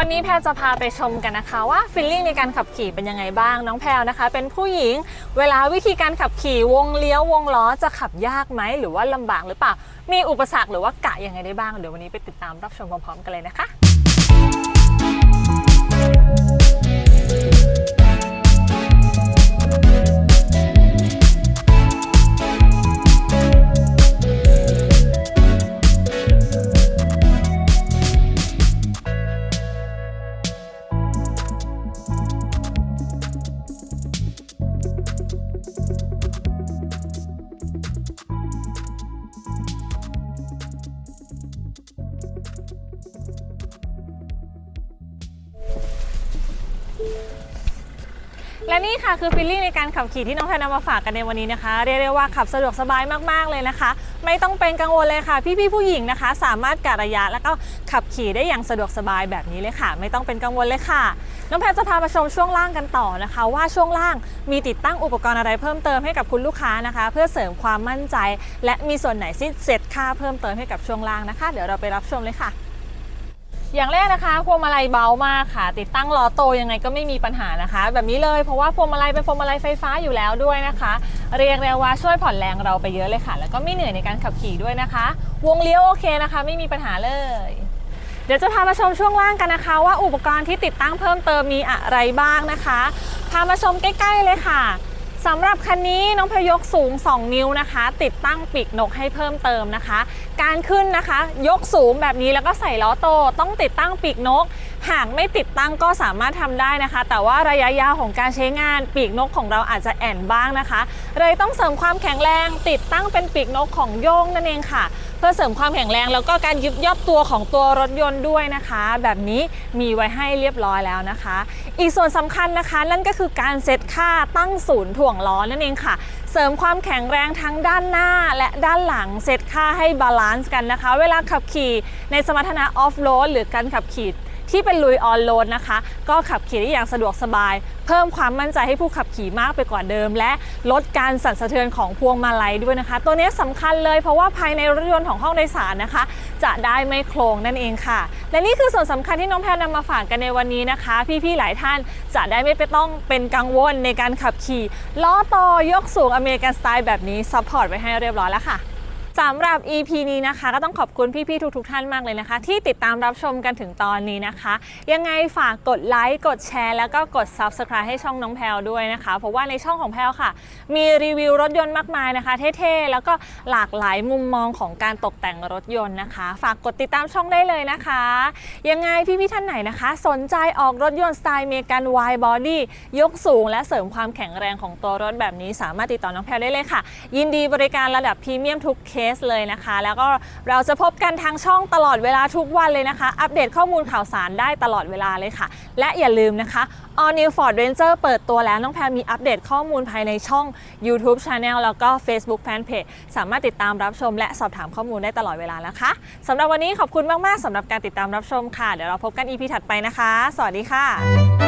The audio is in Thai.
วันนี้แพรจะพาไปชมกันนะคะว่าฟิลลิ่งในการขับขี่เป็นยังไงบ้าง น้องแพรนะคะ เป็นผู้หญิงเวลาวิธีการขับขี่วงเลี้ยววงล้อจะขับยากไหมหรือว่าลำบากหรือเปล่า มีอุปสรรคหรือว่ากะยังไงได้บ้างเดี๋ยววันนี้ไปติดตามรับชมพร้อมๆกันเลยนะคะ และนี่ค่ะคือฟีลลิ่งในการขับขี่ที่น้องแพรนำมาฝากกันในวันนี้นะคะเรียกได้ว่าขับสะดวกสบายมากๆเลยนะคะ ไม่ต้องเป็นกังวลเลยค่ะ พี่ๆผู้หญิงนะคะ สามารถกะระยะแล้วก็ขับขี่ได้อย่างสะดวกสบายแบบนี้เลยค่ะ ไม่ต้องเป็นกังวลเลยค่ะ น้องแพรจะพามาชมช่วงล่างกันต่อนะคะ ว่าช่วงล่างมีติดตั้งอุปกรณ์อะไรเพิ่มเติมให้กับคุณลูกค้านะคะ เพื่อเสริมความมั่นใจ และมีส่วนไหนที่เสร็จค่าเพิ่มเติมให้กับช่วงล่างนะคะ เดี๋ยวเราไปรับชมเลยค่ะ อย่างแรกนะคะพวงมาลัยเบามากค่ะ ติดตั้งล้อโตยังไงก็ไม่มีปัญหานะคะ แบบนี้เลยเพราะว่าพวงมาลัยเป็นพวงมาลัยไฟฟ้าอยู่แล้วด้วยนะคะ เรียกได้ว่าช่วยผ่อนแรงเราไปเยอะเลยค่ะ แล้วก็ไม่เหนื่อยในการขับขี่ด้วยนะคะ วงเลี้ยวโอเคนะคะ ไม่มีปัญหาเลยเดี๋ยวจะพามาชมช่วงล่างกันนะคะ ว่าอุปกรณ์ที่ติดตั้งเพิ่มเติมมีอะไรบ้างนะคะ พามาชมใกล้ ๆ เลยค่ะ สำหรับคันนี้น้องพยกสูง 2 นิ้วนะคะ ติดตั้งปีกนกให้เพิ่มเติมนะคะ การขึ้นนะคะ ยกสูงแบบนี้แล้วก็ใส่ล้อโตต้องติดตั้งปีกนก หากไม่ติดตั้งก็สามารถทำได้นะคะ แต่ว่าระยะยาวของการใช้งานปีกนกของเราอาจจะแอนบ้างนะคะ เลยต้องเสริมความแข็งแรง ติดตั้งเป็นปีกนกของโยงนั่นเองค่ะ เพื่อเสริมความแข็งแรงแล้วก็การยึดย่อตัวของตัวรถยนต์ด้วยนะคะ แบบนี้มีไว้ให้เรียบร้อยแล้วนะคะ อีกส่วนสำคัญนะคะนั่นก็คือการเซตค่าตั้งศูนย์ถ่วงล้อนั่นเองค่ะ เสริมความแข็งแรงทั้งด้านหน้าและด้านหลังเซตค่าให้บาลานซ์กันนะคะ เวลาขับขี่ในสมรรถนะออฟโรดหรือการขับขี่ ที่เป็นลุยออนโรดนะคะ ก็ขับขี่ได้อย่างสะดวกสบาย เพิ่มความมั่นใจให้ผู้ขับขี่มากไปกว่าเดิม และลดการสั่นสะเทือนของพวงมาลัยด้วยนะคะ ตัวนี้สำคัญเลยเพราะว่าภายในรถยนต์ของห้องโดยสารนะคะ จะได้ไม่โครงนั่นเองค่ะ และนี่คือส่วนสำคัญที่น้องแพรนำมาฝากกันในวันนี้นะคะ พี่ๆหลายท่านจะได้ไม่ไปต้องเป็นกังวลในการขับขี่ล้อต่อยกสูงอเมริกันสไตล์แบบนี้ซัพพอร์ตไว้ให้เรียบร้อยแล้วค่ะ สำหรับ EP นี้นะคะ ก็ต้องขอบคุณพี่ๆทุกๆท่านมากเลยนะคะ ที่ติดตามรับชมกันถึงตอนนี้นะคะ ยังไงฝากกดไลค์กดแชร์ แล้วก็กด Subscribe ให้ช่องน้องแพลวด้วยนะคะ เพราะว่าในช่องของแพลวค่ะ มีรีวิวรถยนต์มากมายนะคะ เท่ๆ แล้วก็หลากหลายมุมมองของการตกแต่งรถยนต์นะคะ ฝากกดติดตามช่องได้เลยนะคะ ยังไงพี่ๆท่านไหนนะคะ สนใจออกรถยนต์สไตล์เมกัน wide body ยกสูง และเสริมความแข็งแรงของตัวรถแบบนี้ สามารถติดต่อน้องแพลวได้เลยค่ะ ยินดีบริการระดับพรีเมียมทุกเคสเลยนะคะ แล้วก็เราจะพบกันทางช่องตลอดเวลาทุกวันเลยนะคะ อัปเดตข้อมูลข่าวสารได้ตลอดเวลาเลยค่ะ และอย่าลืมนะคะ All New Ford Ranger เปิดตัวแล้วน้องแพรมีอัปเดตข้อมูลภายในช่อง YouTube Channel แล้วก็ Facebook Fanpage สามารถติดตามรับชม และสอบถามข้อมูลได้ตลอดเวลานะคะสำหรับวันนี้ขอบคุณมาก ๆสำหรับการติดตามรับชมค่ะ เดี๋ยวเราพบกัน EP ถัดไปนะคะ สวัสดีค่ะ